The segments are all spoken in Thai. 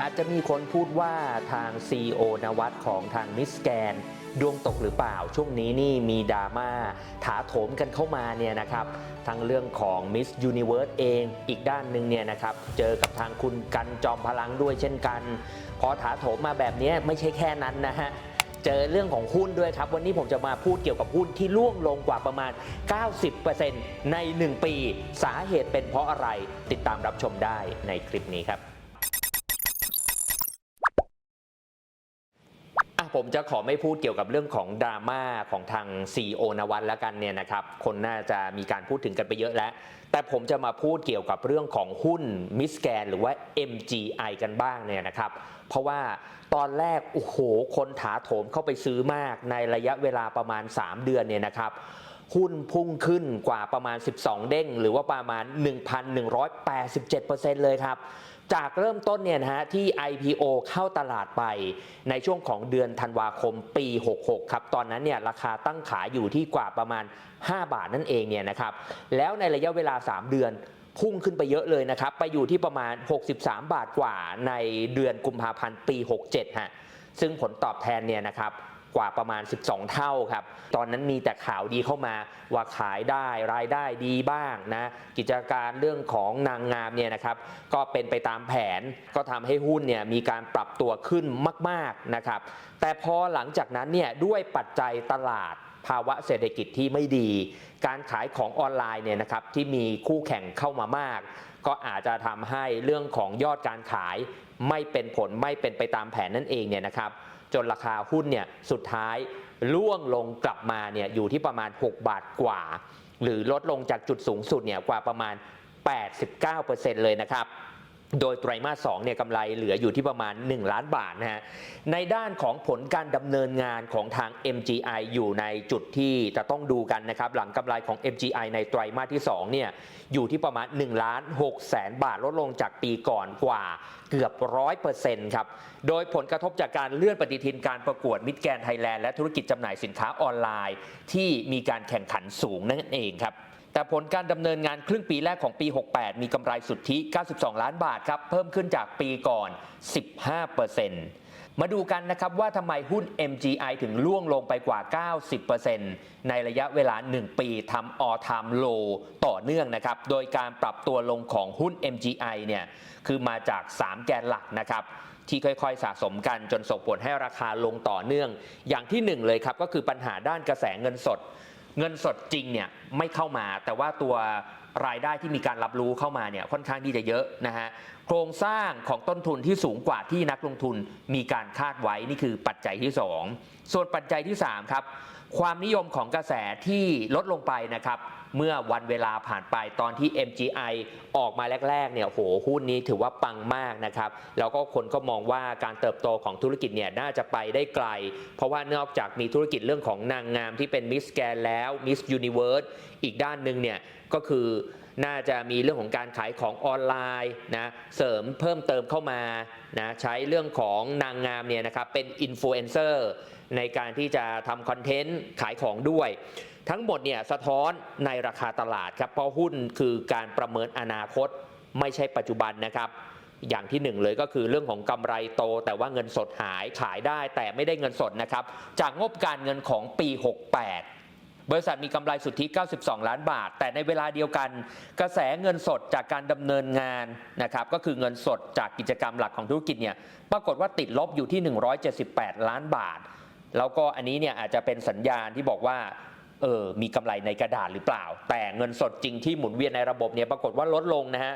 อาจจะมีคนพูดว่าทาง CEO นวัดของทางมิสแกนดวงตกหรือเปล่าช่วงนี้นี่มีดราม่าถาโถมกันเข้ามาเนี่ยนะครับทั้งเรื่องของ Miss Universe เองอีกด้านหนึ่งเนี่ยนะครับเจอกับทางคุณกันจอมพลังด้วยเช่นกัน พอถาโถมมาแบบนี้ไม่ใช่แค่นั้นนะฮะเจอเรื่องของหุ้นด้วยครับ วันนี้ผมจะมาพูดเกี่ยวกับหุ้นที่ร่วงลงกว่าประมาณ 90%ใน 1 ปี สาเหตุเป็นเพราะอะไรติดตามรับชมได้ในคลิปนี้ครับ ผมจะขอไม่พูดเกี่ยวกับเรื่องของดราม่าของทางซีโอนวัตแล้วกันเนี่ยนะครับ คนน่าจะมีการพูดถึงกันไปเยอะแล้ว แต่ผมจะมาพูดเกี่ยวกับเรื่องของหุ้นมิสแกนหรือว่า MGI กันบ้างเนี่ยนะครับ เพราะว่าตอนแรก โอ้โห คนถาโถมเข้าไปซื้อมากในระยะเวลาประมาณ 3 เดือนเนี่ยนะครับ หุ้นพุ่งขึ้นกว่าประมาณ 12 เด้ง หรือว่าประมาณ 1,187%เลยครับ จากเริ่มต้นเนี่ยนะฮะที่ IPO เข้าตลาดไปในช่วงของเดือนธันวาคมปี 66 ครับ ตอนนั้นเนี่ยราคาตั้งขายอยู่ที่กว่าประมาณ 5 บาทนั่นเองเนี่ยนะครับ แล้วในระยะเวลา 3 เดือนพุ่งขึ้นไปเยอะเลยนะครับ ไปอยู่ที่ประมาณ 63 บาทกว่าในเดือนกุมภาพันธ์ปี 67 ฮะ ซึ่งผลตอบแทนเนี่ยนะครับ กว่าประมาณ 12 เท่าครับ ตอนนั้นมีแต่ข่าวดีเข้ามาว่าขายได้รายได้ดีบ้างนะ กิจการเรื่องของนางงามเนี่ยนะครับ ก็เป็นไปตามแผน ก็ทำให้หุ้นเนี่ยมีการปรับตัวขึ้นมากๆนะครับ แต่พอหลังจากนั้นเนี่ยด้วยปัจจัยตลาดภาวะเศรษฐกิจที่ไม่ดี การขายของออนไลน์เนี่ยนะครับที่มีคู่แข่งเข้ามามาก ก็อาจจะทำให้เรื่องของยอดการขายไม่เป็นผลไม่เป็นไปตามแผนนั่นเองเนี่ยนะครับ จนราคาหุ้นเนี่ยสุดท้ายล่วงลงกลับมาเนี่ยอยู่ที่ประมาณ 6 บาทกว่า หรือลดลงจากจุดสูงสุดเนี่ยกว่าประมาณ 89%เลยนะครับ โดยไตรมาส2เนี่ยกำไรเหลืออยู่ที่ประมาณ 1 ล้านบาทนะฮะ ในด้านของผลการดำเนินงานของทาง MGI อยู่ในจุดที่จะต้องดูกันนะครับ หลังกำไรของ MGI ในไตรมาสที่2เนี่ยอยู่ที่ประมาณ1ล้าน6แสนบาทลดลงจากปีก่อนกว่าเกือบร้อยเปอร์เซ็นต์ครับ โดยผลกระทบจากการเลื่อนปฏิทินการประกวดมิดแกนไทยแลนด์และธุรกิจจำหน่ายสินค้าออนไลน์ ที่มีการแข่งขันสูงนั่นเองครับ แต่ผลการดำเนินงานครึ่งปีแรกของปี 68 มีกำไรสุทธิ 92 ล้านบาทครับ เพิ่มขึ้นจากปีก่อน 15%มาดูกันนะครับว่าทำไมหุ้น MGI ถึงล่วงลงไปกว่า 90%ในระยะเวลา 1 ปีทำ all time low ต่อเนื่องนะครับ โดยการปรับตัวลงของหุ้น MGI เนี่ยคือมาจาก 3 แกนหลักนะครับที่ค่อยๆ สะสมกันจนส่งผลให้ราคาลงต่อเนื่อง อย่างที่หนึ่งเลยครับก็คือปัญหาด้านกระแสเงินสด เงินสดจริงเนี่ยไม่เข้ามา แต่ว่าตัวรายได้ที่มีการรับรู้เข้ามาเนี่ยค่อนข้างที่จะเยอะนะฮะโครงสร้างของต้นทุนที่สูงกว่าที่นักลงทุนมีการคาดไว้นี่คือปัจจัยที่ 2 ส่วนปัจจัยที่3ครับความนิยมของกระแสที่ลดลงไปนะครับ เมื่อวันเวลาผ่านไปตอนที่ MGI ออกมาแรกๆเนี่ยโหหุ้นนี้ถือว่าปังมากนะครับ แล้วก็คนก็มองว่าการเติบโตของธุรกิจเนี่ยน่าจะไปได้ไกล เพราะว่านอกจากมีธุรกิจเรื่องของนางงามที่เป็นมิสแกนแล้วมิสยูนิเวิร์สอีกด้านหนึ่งเนี่ยก็คือ น่าจะมีเรื่องของการขายของออนไลน์นะเสริมเพิ่มเติมเข้ามานะใช้เรื่องของนางงามเนี่ยนะครับเป็นอินฟลูเอนเซอร์ในการที่จะทำคอนเทนต์ขายของด้วย ทั้งหมดเนี่ยสะท้อนในราคาตลาดครับเพราะหุ้นคือการประเมินอนาคตไม่ใช่ปัจจุบันนะครับอย่างที่หนึ่งเลยก็คือเรื่องของกำไรโต แต่ว่าเงินสดหายขายได้แต่ไม่ได้เงินสดนะครับ จากงบการเงินของปี 68 บริษัทมีกำไรสุทธิ 92 ล้านบาท แต่ในเวลาเดียวกัน กระแสเงินสดจากการดำเนินงานนะครับ ก็คือเงินสดจากกิจกรรมหลักของธุรกิจเนี่ย ปรากฏว่าติดลบอยู่ที่ 178 ล้านบาท แล้วก็อันนี้เนี่ยอาจจะเป็นสัญญาณที่บอกว่า เออ มีกำไรในกระดาษหรือเปล่า แต่เงินสดจริงที่หมุนเวียนในระบบเนี่ยปรากฏว่าลดลงนะฮะ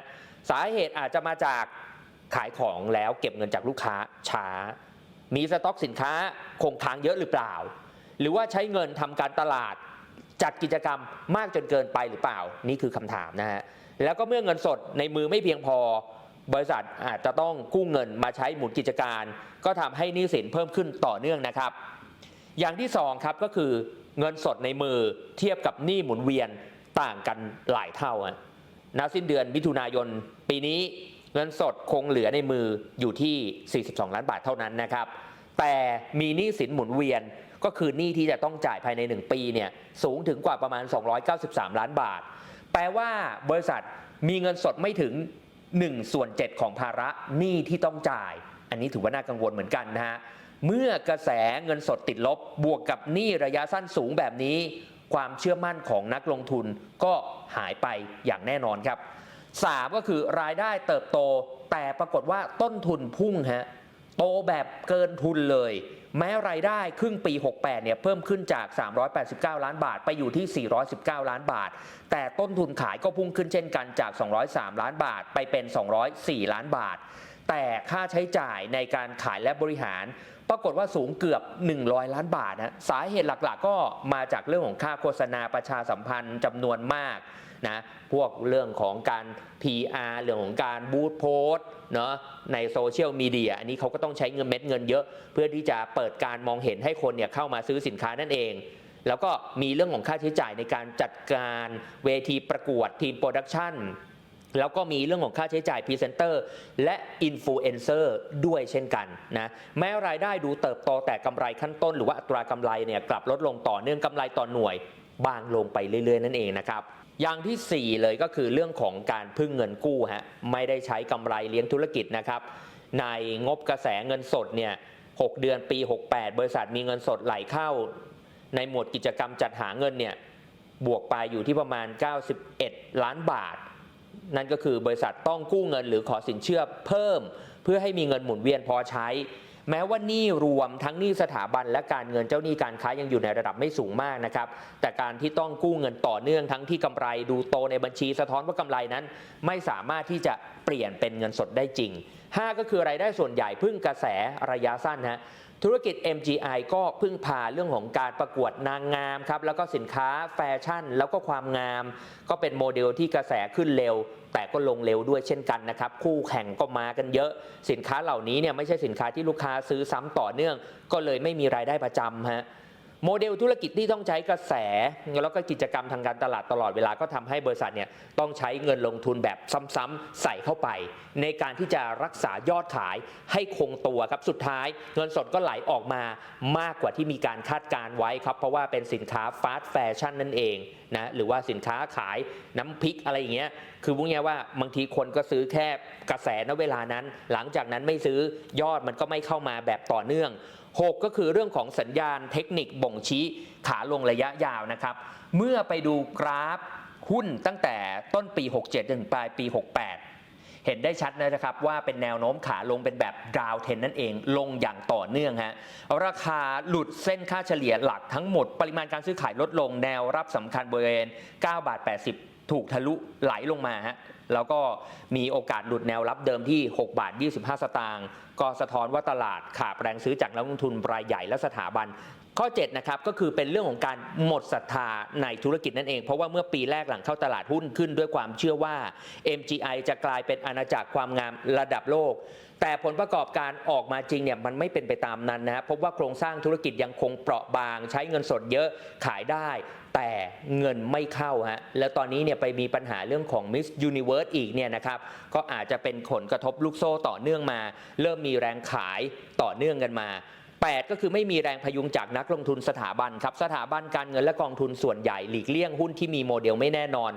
สาเหตุอาจจะมาจากขายของแล้วเก็บเงินจากลูกค้าช้า มีสต็อกสินค้าคงค้างเยอะหรือเปล่า หรือว่าใช้เงินทำการตลาด จัดกิจกรรมมากจนเกินไปหรือเปล่านี่คือคำถามนะฮะแล้วก็เมื่อเงินสดในมือไม่เพียงพอ บริษัทอาจจะต้องกู้เงินมาใช้หมุนกิจการ ก็ทำให้หนี้สินเพิ่มขึ้นต่อเนื่องนะครับ อย่างที่สองครับก็คือเงินสดในมือเทียบกับหนี้หมุนเวียนต่างกันหลายเท่าอะณสิ้นเดือนมิถุนายน ปีนี้เงินสดคงเหลือในมืออยู่ที่ 42 ล้านบาทเท่านั้นนะครับ แต่มีหนี้สินหมุนเวียน ก็คือหนี้ที่จะต้องจ่ายภายใน 1 ปีเนี่ยสูงถึงกว่าประมาณ 293 ล้านบาท แปลว่าบริษัทมีเงินสดไม่ถึง1ส่วน7ของภาระหนี้ที่ต้องจ่าย อันนี้ถือว่าน่ากังวลเหมือนกันนะฮะเมื่อกระแสเงินสดติดลบบวกกับหนี้ระยะสั้นสูงแบบนี้ ความเชื่อมั่นของนักลงทุนก็หายไปอย่างแน่นอนครับ 3 ก็คือรายได้เติบโต แต่ปรากฏว่าต้นทุนพุ่งฮะ โตแบบเกินทุนเลย แม้รายได้ครึ่งปี 68 เนี่ยเพิ่มขึ้นจาก 389 ล้านบาทไปอยู่ที่ 419 ล้านบาท แต่ต้นทุนขายก็พุ่งขึ้นเช่นกันจาก 203 ล้านบาทไปเป็น 204 ล้านบาท แต่ค่าใช้จ่ายในการขายและบริหาร ปรากฏว่าสูงเกือบ 100 ล้านบาทนะสาเหตุหลักๆ ก็มาจากเรื่องของค่าโฆษณาประชาสัมพันธ์จำนวนมากนะพวกเรื่องของการ PR เรื่องของการบูธโพสเนาะในโซเชียลมีเดียอันนี้เขาก็ต้องใช้เงินเม็ดเงินเยอะ เพื่อที่จะเปิดการมองเห็นให้คนเนี่ยเข้ามาซื้อสินค้านั่นเองแล้วก็มีเรื่องของค่าใช้จ่ายในการจัดการเวทีประกวดทีมโปรดักชัน แล้วก็มีเรื่องของค่าใช้จ่ายพรีเซนเตอร์และอินฟลูเอนเซอร์ด้วยเช่นกันนะแม้รายได้ดูเติบโตแต่กำไรขั้นต้น หรือว่าอัตรากำไรเนี่ยกลับลดลงต่อเนื่องกำไรต่อหน่วย บางลงไปเรื่อยๆ นั่นเองนะครับอย่างทีสี่4 เลยก็คือเรื่องของการพึ่งเงินกู้ฮะไม่ได้ใช้กำไรเลี้ยงธุรกิจนะครับในงบกระแสเงินสดเนี่ย6เดือนปี 68 บริษัทมีเงินสดไหลเข้า ในหมวดกิจกรรมจัดหาเงินเนี่ยบวกไปอยู่ที่ประมาณ 91 ล้านบาท นั่นก็คือบริษัทต้องกู้เงินหรือขอสินเชื่อเพิ่ม เพื่อให้มีเงินหมุนเวียนพอใช้ แม้ว่าหนี้รวมทั้งหนี้สถาบันและการเงินเจ้าหนี้การค้ายังอยู่ในระดับไม่สูงมากนะครับ แต่การที่ต้องกู้เงินต่อเนื่องทั้งที่กำไรดูโตในบัญชีสะท้อนว่ากำไรนั้น ไม่สามารถที่จะเปลี่ยนเป็นเงินสดได้จริง 5 ก็คือรายได้ส่วนใหญ่พึ่งกระแสระยะสั้นฮะ ธุรกิจ MGI ก็พึ่งพาเรื่องของการประกวดนางงามครับแล้วก็สินค้าแฟชั่น แล้วก็ความงาม ก็เป็นโมเดลที่กระแสขึ้นเร็ว แต่ก็ลงเร็วด้วยเช่นกันนะครับ คู่แข่งก็มากันเยอะ สินค้าเหล่านี้เนี่ยไม่ใช่สินค้าที่ลูกค้าซื้อซ้ำต่อเนื่อง ก็เลยไม่มีรายได้ประจำฮะ โมเดลธุรกิจที่ต้องใช้กระแส แล้วก็กิจกรรมทางการตลาดตลอดเวลาก็ทำให้บริษัทเนี่ยต้องใช้เงินลงทุนแบบซ้ำๆใส่เข้าไป ในการที่จะรักษายอดขายให้คงตัวครับสุดท้าย เงินสดก็ไหลออกมามากกว่าที่มีการคาดการไว้ครับเพราะว่าเป็นสินค้าฟาสต์แฟชั่นนั่นเองนะหรือว่าสินค้าขายน้ำพริกอะไรอย่างเงี้ยคือพูดง่ายว่าบางทีคนก็ซื้อแค่กระแสณเวลานั้น หลังจากนั้นไม่ซื้อยอดมันก็ไม่เข้ามาแบบต่อเนื่อง 6 ก็คือเรื่องของสัญญาณเทคนิคบ่งชี้ขาลงระยะยาวนะครับ เมื่อไปดูกราฟหุ้นตั้งแต่ต้นปี 67 ถึงปลายปี 68 เห็นได้ชัดนะครับว่าเป็นแนวโน้มขาลงเป็นแบบดาวเทนนั่นเองลงอย่างต่อเนื่องฮะราคาหลุดเส้นค่าเฉลี่ยหลักทั้งหมด ปริมาณการซื้อขายลดลงแนวรับสำคัญบริเวณ 9 บาท 80 ถูกทะลุไหลลงมาฮะแล้วก็มีโอกาสหลุดแนวรับเดิมที่ 6 บาท 25 สตางค์ก็สะท้อนว่าตลาดขาดแรงซื้อจากนักลงทุนรายใหญ่และสถาบัน ข้อ7นะครับก็คือเป็นเรื่องของการหมดศรัทธาในธุรกิจนั่นเอง เพราะว่าเมื่อปีแรกหลังเข้าตลาดหุ้นขึ้นด้วยความเชื่อว่า MGI จะกลายเป็นอาณาจักรความงามระดับโลก แต่ผลประกอบการออกมาจริงเนี่ยมันไม่เป็นไปตามนั้นนะพบว่าโครงสร้างธุรกิจยังคงเปราะบาง ใช้เงินสดเยอะขายได้ แต่เงินไม่เข้าฮะแล้วตอนนี้เนี่ยไปมีปัญหาเรื่องของ Miss Universe อีกเนี่ยนะครับก็อาจจะเป็นผลกระทบลูกโซ่ต่อเนื่องมา เริ่มมีแรงขายต่อเนื่องกันมา 8 ก็คือไม่มีแรงพยุงจากนักลงทุนสถาบันครับสถาบันการเงินและกองทุนส่วนใหญ่หลีกเลี่ยงหุ้นที่มีโมเดลไม่แน่นอน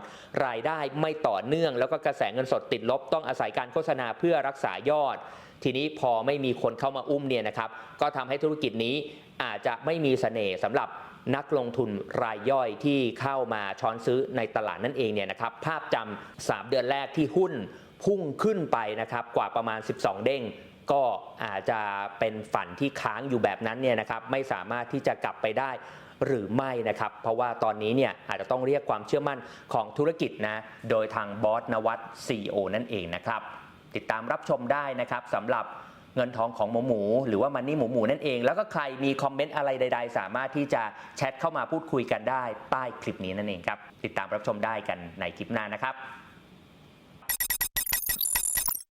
รายได้ไม่ต่อเนื่อง แล้วก็กระแสเงินสดติดลบ ต้องอาศัยการโฆษณาเพื่อรักษายอด ทีนี้พอไม่มีคนเข้ามาอุ้มเนี่ยนะครับก็ทำให้ธุรกิจนี้อาจจะไม่มีเสน่ห์สำหรับนักลงทุนรายย่อยที่เข้ามาช้อนซื้อในตลาดนั่นเองเนี่ยนะครับภาพจำ3 เดือนแรกที่หุ้นพุ่งขึ้นไปนะครับกว่าประมาณ 12 เด้ง ก็อาจจะเป็นฝันที่ค้างอยู่แบบนั้นเนี่ยนะครับไม่สามารถที่จะกลับไปได้หรือไม่นะครับ เพราะว่าตอนนี้เนี่ยอาจจะต้องเรียกความเชื่อมั่นของธุรกิจนะโดยทางบอสนวัต CEO นั่นเองนะครับ ติดตามรับชมได้นะครับสำหรับเงินทองของหมูหมู หรือว่ามันนี่หมูหมูนั่นเอง แล้วก็ใครมีคอมเมนต์อะไรใด ๆ สามารถที่จะแชทเข้ามาพูดคุยกันได้ใต้คลิปนี้นั่นเองครับติดตามรับชมได้กันในคลิปหน้านะครับ